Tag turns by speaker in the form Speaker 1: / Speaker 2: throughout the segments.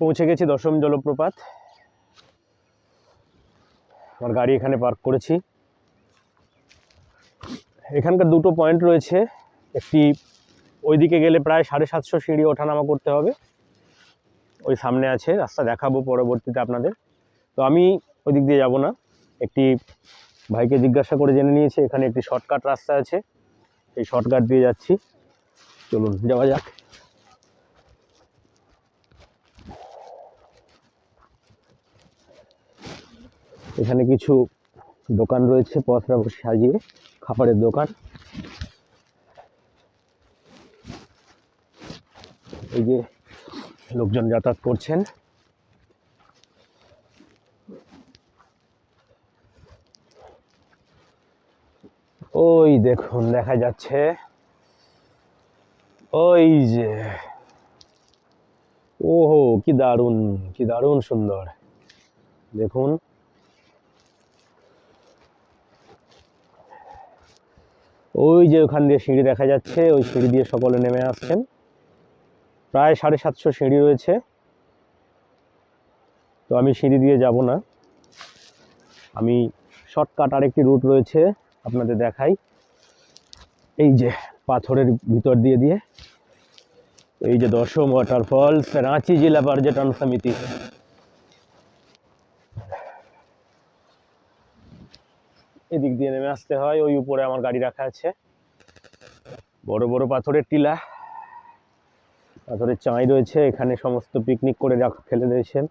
Speaker 1: পৌঁছে গেছি দশম জলপ্রপাত। আমার গাড়ি এখানে পার্ক করেছি। এখানকার দুটো পয়েন্ট রয়েছে। একটি ওইদিকে গেলে প্রায় সাড়ে সাতশো সিঁড়ি ওঠানামা করতে হবে। ওই সামনে আছে, রাস্তা দেখাবো পরবর্তীতে আপনাদের। তো আমি ওই দিক দিয়ে যাব না। একটি ভাইকে জিজ্ঞাসা করে জেনে নিয়েছি, এখানে একটি শর্টকাট রাস্তা আছে। এই শর্টকাট দিয়ে যাচ্ছি। চলুন, যাওয়া যাক। এখানে কিছু দোকান রয়েছে পথরা সাজিয়ে, খাবারের দোকান। এই যে লোকজন যাতায়াত করছেন। ওই দেখুন, দেখা যাচ্ছে। ওই যে, ওহো, কি দারুণ কি দারুণ সুন্দর। দেখুন ওই যে ওখান দিয়ে সিঁড়ি দেখা যাচ্ছে, ওই সিঁড়ি দিয়ে সকলে নেমে আসছেন। প্রায় সাড়ে সাতশো সিঁড়ি রয়েছে। তো আমি সিঁড়ি দিয়ে যাব না। আমি শর্টকাট আরেকটি রুট রয়েছে, আপনাদের দেখাই। এই যে পাথরের ভিতর দিয়ে দিয়ে। এই যে দশম ওয়াটারফলস, রাঁচি জেলা পর্যটন সমিতি এদিক দিয়ে নেমে আসতে হয়। ওই উপরে আমার গাড়ি রাখা আছে। বড় বড় পাথরের টিলা। পাথরের চাঁই রয়েছে। এখানে সমস্ত পিকনিক করে রাখ, ফেলে দিয়েছেন।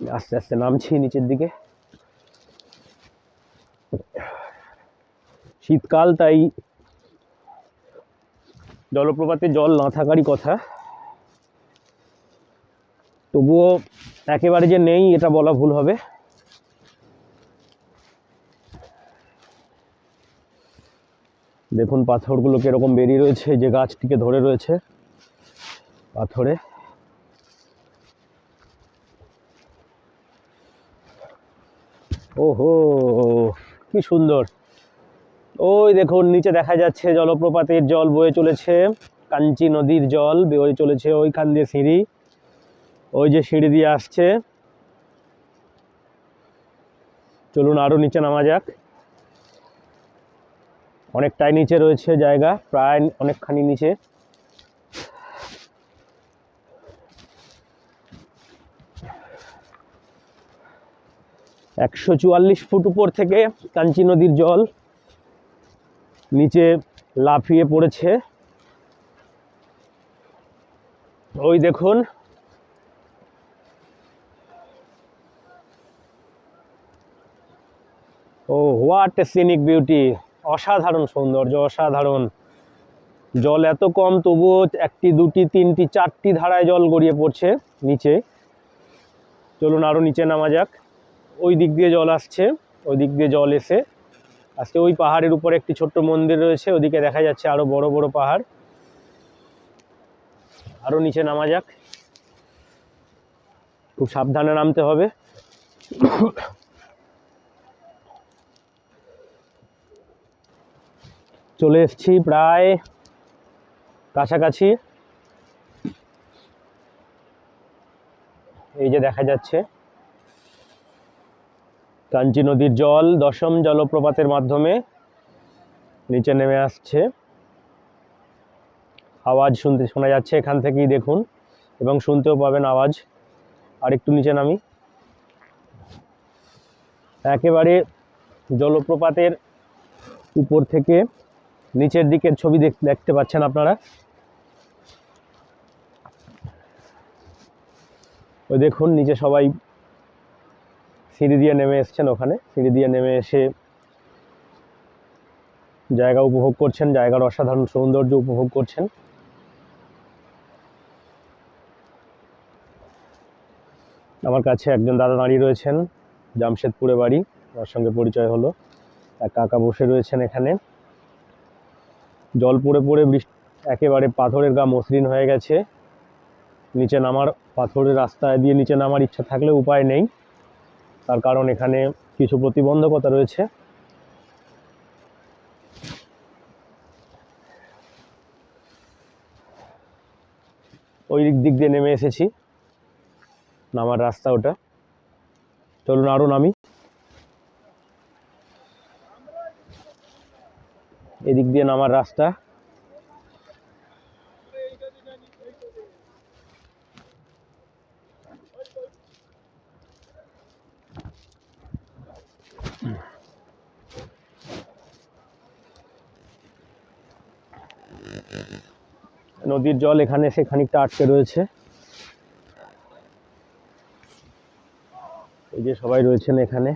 Speaker 1: আস্তে আস্তে নামছি নিচের দিকে। শীতকাল, তাই জলপ্রপাতে জল না থাকারই কথা। তবুও একেবারে যে নেই, এটা বলা ভুল হবে। দেখুন পাথরগুলো কীরকম বেরিয়ে রয়েছে যে গাছটিকে ধরে রয়েছে পাথরে। ওহো, কি সুন্দর। ওই দেখুন, নিচে দেখা যাচ্ছে জলপ্রপাতের জল বয়ে চলেছে, কাঞ্চি নদীর জল বয়ে চলেছে, ওইখান দিয়ে সিঁড়ি। ওই যে সিঁড়ি দিয়ে আসছে। চলুন আরও নিচে নামা যাক। অনেকটাই নিচে রয়েছে জায়গা, প্রায় অনেকখানি নিচে। একশো চুয়াল্লিশ ফুট উপর থেকে কাঞ্চি নদীর জল নিচে লাফিয়ে পড়েছে। ওই দেখুন ও হোয়াট সিনিক বিউটি অসাধারণ সৌন্দর্য, অসাধারণ। জল এত কম, তবুও একটি, দুটি, তিনটি, চারটি ধারায় জল গড়িয়ে পড়ছে নিচে। চলুন আরও নিচে নামা যাক। ওই দিক দিয়ে জল আসছে, ওই দিক দিয়ে জল এসে আজকে ওই পাহাড়ের উপরে একটি ছোট্ট মন্দির রয়েছে, ওদিকে দেখা যাচ্ছে আরও বড় বড় পাহাড়। আরও নিচে নামা যাক। খুব সাবধানে নামতে হবে। চলে এসেছি প্রায় কাছাকাছি। এই যে দেখা যাচ্ছে। কাঞ্চি নদীর জল, দশম জলপ্রপাতের মাধ্যমে নিচে নেমে আসছে। আওয়াজ শুনতে শোনা যাচ্ছে এখান থেকেই দেখুন এবং শুনতেও পাবেন আওয়াজ। আর একটু নিচে নামি। একেবারে জলপ্রপাতের উপর থেকে নিচের দিকের ছবি দেখ- দেখতে পাচ্ছেন আপনারা। ওই দেখুন, নিচে সবাই সিঁড়ি দিয়ে নেমে এসছেন ওখানে। সিঁড়ি দিয়ে নেমে এসে জায়গা উপভোগ করছেন, জায়গার অসাধারণ সৌন্দর্য উপভোগ করছেন। আমার কাছে একজন দাদা দাঁড়িয়ে রয়েছেন, জামশেদপুরে বাড়ি। আমার সঙ্গে পরিচয় হলো। এক কাকা বসে রয়েছেন এখানে। জল পড়ে পড়ে বৃষ্টি, একেবারে পাথরের গা মসৃণ হয়ে গেছে। নিচে নামার পাথরের রাস্তায় দিয়ে নিচে নামার ইচ্ছা থাকলে উপায় নেই। তার কারণ এখানে কিছু প্রতিবন্ধকতা রয়েছে। ওই দিক দিয়ে নেমে এসেছি। নামার রাস্তা ওটা। চলুন আরও নামি। এদিক দিয়ে নামার রাস্তা। নদীর জল এখানে এসে খানিকটা আটকে রয়েছে। এই যে সবাই রয়েছেন এখানে।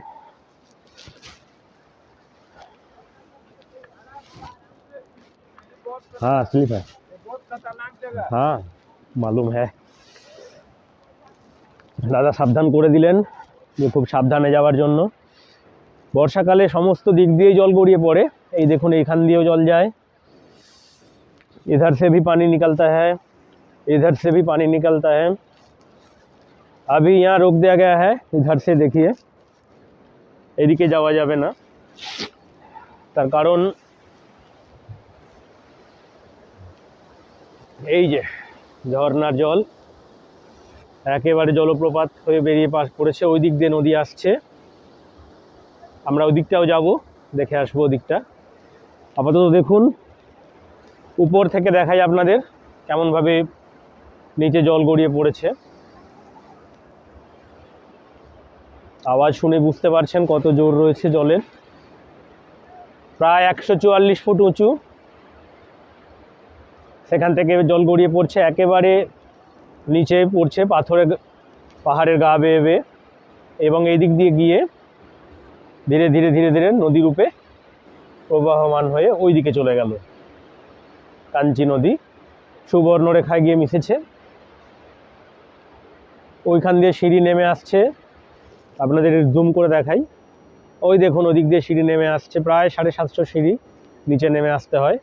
Speaker 1: हाँ स्लिप है हाँ मालूम है দাদা সাবধান করে দিলেন যে খুব সাবধানে যাওয়ার জন্য বর্ষাকালে সমস্ত দিক দিয়েই জল গড়িয়ে পড়ে এই দেখুন এইখান দিয়েও জল যায় इधर से भी पानी निकलता है इधर से भी पानी निकलता है अभी यहाँ रोक दिया गया है इधर से देखिए এদিকে যাওয়া যাবে না তার কারণ এই যে, ঝর্ণার জল, একেবারে জলপ্রপাত হয়ে বেরিয়ে পাশ পড়েছে ওই দিক দিয়ে নদী আসছে। আমরা ওই দিকটাও যাব, দেখে আসব ওদিকটা। আপাতত দেখুন, উপর থেকে দেখাই আপনাদের কেমনভাবে নিচে জল গড়িয়ে পড়েছে। আওয়াজ শুনে বুঝতে পারছেন কত জোর রয়েছে জলের। প্রায় একশো চুয়াল্লিশ ফুট উঁচু। সেখান থেকে জল গড়িয়ে পড়ছে, একেবারে নিচে পড়ছে পাথরের পাহাড়ের গা বেয়ে বেয়ে এবং এই দিক দিয়ে গিয়ে ধীরে ধীরে ধীরে ধীরে নদী রূপে প্রবাহমান হয়ে ওই দিকে চলে গেল। কাঞ্চি নদী সুবর্ণরেখায় গিয়ে মিশেছে। ওইখান দিয়ে সিঁড়ি নেমে আসছে। আপনাদের জুম করে দেখাই। ওই দেখুন, ওদিক দিয়ে সিঁড়ি নেমে আসছে, প্রায় সাড়ে সাতশো সিঁড়ি নিচে নেমে আসতে হয়।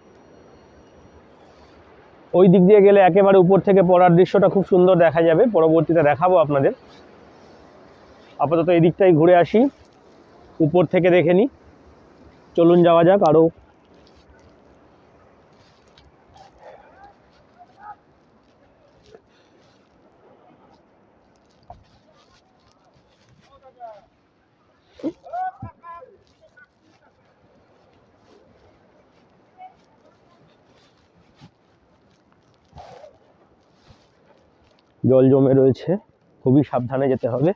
Speaker 1: ওই দিক দিয়ে গেলে একেবারে উপর থেকে পড়ার দৃশ্যটা খুব সুন্দর দেখা যাবে। পরবর্তীতে দেখাবো আপনাদের। আপাতত এই দিকটাই ঘুরে আসি। উপর থেকে দেখে নিই। চলুন যাওয়া যাক আরও জল জমে রয়েছে, খুবই সাবধানে যেতে হবে।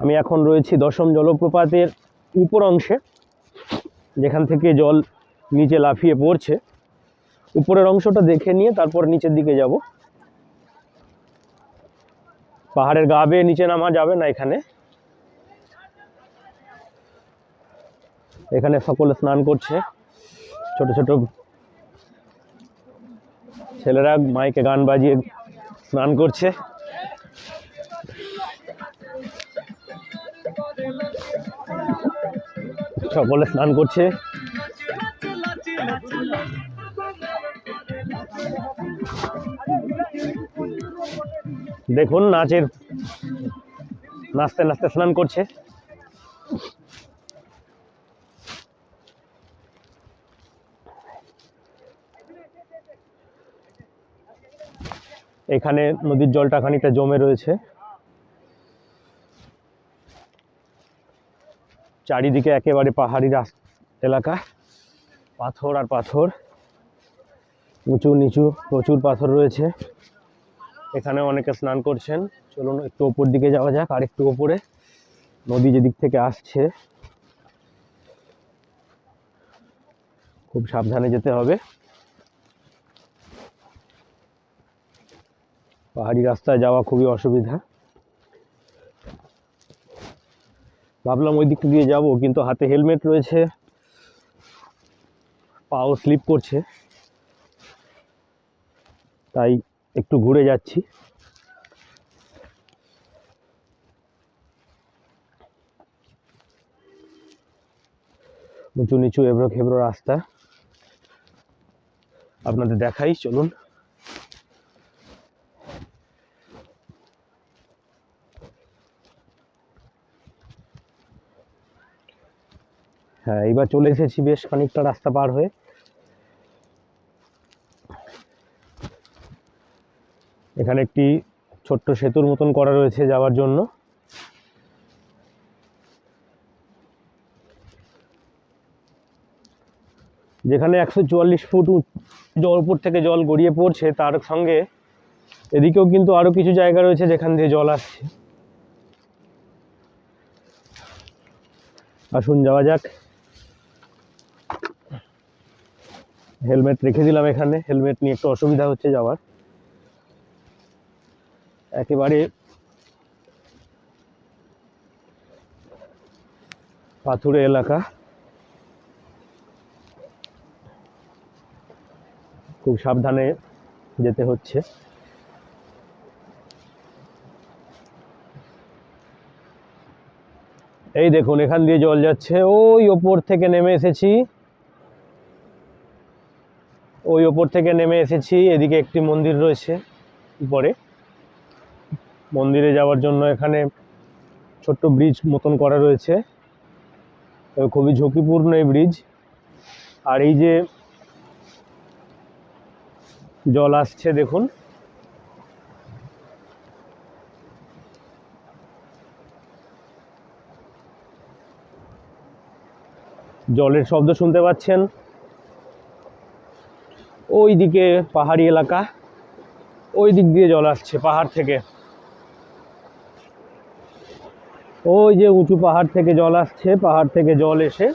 Speaker 1: আমি এখন রয়েছি দশম জলপ্রপাতের উপর অংশে, যেখান থেকে জল নিচে লাফিয়ে পড়ছে। উপরের অংশটা দেখে নিয়ে তারপর নিচের দিকে যাব। পাহাড়ের গা বেয়ে নিচে নামা যাবে না এখানে। এখানে সকলে স্নান করছে। ছোট ছোট ছেলেরা মাইকে গান বাজিয়ে স্নান করছে। সকলে স্নান করছে। দেখুন নাচের, নাচতে নাচতে স্নান করছে। এখানে নদীর জলটা খানিকটা জমে রয়েছে। চারিদিকে একেবারে পাহাড়ি এলাকা। পাথর আর পাথর। উঁচু নিচু প্রচুর পাথর রয়েছে। এখানে অনেকে স্নান করছেন। চলুন একটু ওপর দিকে যাওয়া যাক, আর একটু ওপরে। নদী যেদিক থেকে আসছে, খুব সাবধানে যেতে হবে। পাহাড়ি রাস্তায় যাওয়া খুবই অসুবিধা। ভাবলাম ওই দিক দিয়ে যাব, কিন্তু হাতে হেলমেট রয়েছে, পাও স্লিপ করছে, তাই একটু ঘুরে যাচ্ছি। উঁচু নিচু এবড়ো খেবড়ো রাস্তা। আপনাদের দেখাই, চলুন। হ্যাঁ এইবার চলে এসেছি বেশ খানিকটা রাস্তা পার হয়ে। এখানে একটি ছোট্ট সেতুর মতন করা রয়েছে যাওয়ার জন্য। যেখানে একশো চুয়াল্লিশ ফুট জল উপর থেকে জল গড়িয়ে পড়ছে, তার সঙ্গে এদিকেও কিন্তু আরও কিছু জায়গা রয়েছে যেখান দিয়ে জল আসছে। আসুন যাওয়া যাক। হেলমেট রেখে দিলাম এখানে। হেলমেট নিয়ে একটু অসুবিধা হচ্ছে যাওয়ার। একেবারে পাথুরে এলাকা। খুব সাবধানে যেতে হচ্ছে। এই দেখুন, এখান দিয়ে জল যাচ্ছে। ওই ওপর থেকে নেমে এসেছি। ওই ওপর থেকে নেমে এসেছি, এদিকে একটি মন্দির রয়েছে উপরে। মন্দিরে যাওয়ার জন্য এখানে ছোট্ট ব্রিজ মতন করা রয়েছে। তবে খুবই ঝুঁকিপূর্ণ এই ব্রিজ। আর এই যে জল আসছে দেখুন। জলের শব্দ শুনতে পাচ্ছেন? ওই দিকে পাহাড়ি এলাকা ওই দিক দিয়ে জল আসছে পাহাড় থেকে। ওই যে উঁচু পাহাড় থেকে জল আসছে, পাহাড় থেকে জল এসে